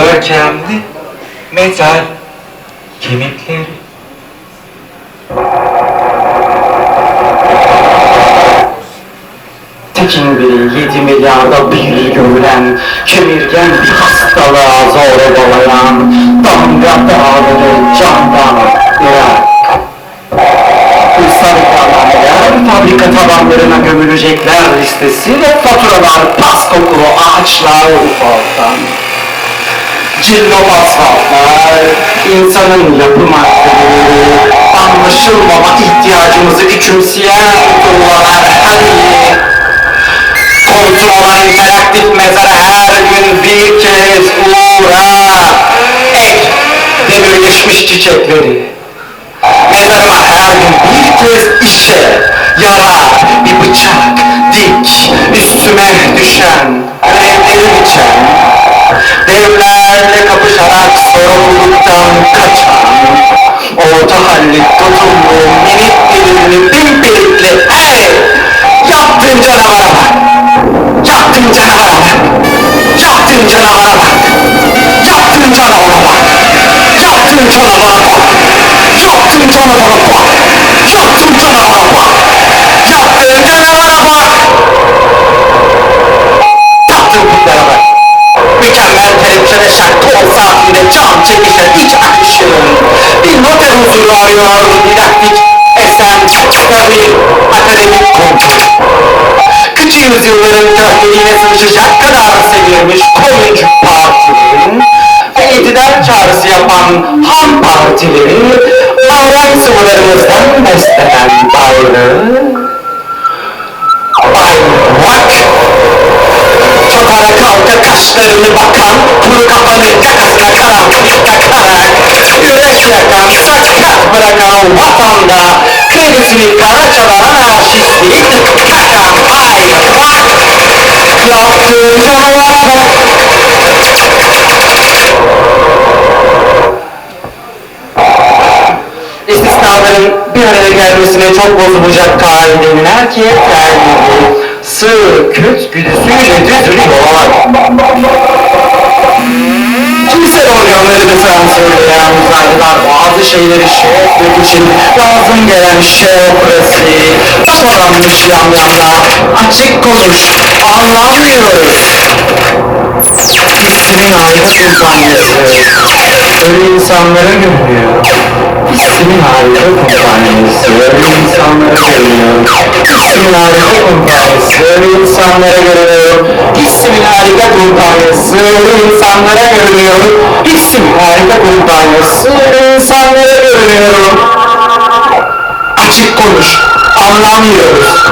görkemli metal kemikleri. Tekin biri yedi milyarda bir görülen, kemirgen bir hastalığa zor dolayan, damga dağları camdan birer. Ulusal ikramiyeler, fabrika tabanlarına gömülecekler listesi ve faturalar pas kokulu ağaçlar ufaltan. Cillop asfaltlar, insanın yapı maddeleri, anlaşılmama ihtiyacımızı küçümseyen tutullanan hani Koltuğu olan interaktif mezara her gün bir kez uğra. Ek demirleşmiş çiçekleri. Mezarıma her gün bir kez işe, yara, bir bıçak, dik, üstüme düşen, kapışarak sorumluluktan kaçan, orta halli tutumlu minik dilini pimpirikli, hey! Yaptın canavara bak! Yaptın canavara bak! Yaptın canavara bak! Yaptın canavara bak! Yaptın canavara bak! Yaptın canavara bak! Çekişen iç akışın bir noter huzuru arıyor didaktik esen bir akademik kontak. Küçük yüzyılların köfteliğine sıvışacak kadar sevilmiş koyuncu partinin ve itidal çağrısı yapan ham partilerin avran sıvılarımızdan beslenen bayrağı bayrak Çapara kalka kaşlarını bakan, kuru kafanı Mersin'in Karacalar'a şişlik Yaptığında İstisnaların bir araya gelmesine çok bozulacak kaideler ki terliği sığ küt güdüsüyle düzülü yola. Hakikaten söyleyen uzaylılar bazı şeyleri şevkle için lazım gelen şey şevkresi soranmış yanlarına açık konuş anlamıyoruz. İsmin ayrı kumpanyası. Öyle insanların ünlü. İsmin ayrı kumpanyası insanlara söylüyorum. İsimlerde kurtarısı insanlara görüyorum. İsim harika kurtarısı insanlara görüyorum. İsim harika kurtarısı insanlara görüyorum. Açık konuş, anlamıyoruz.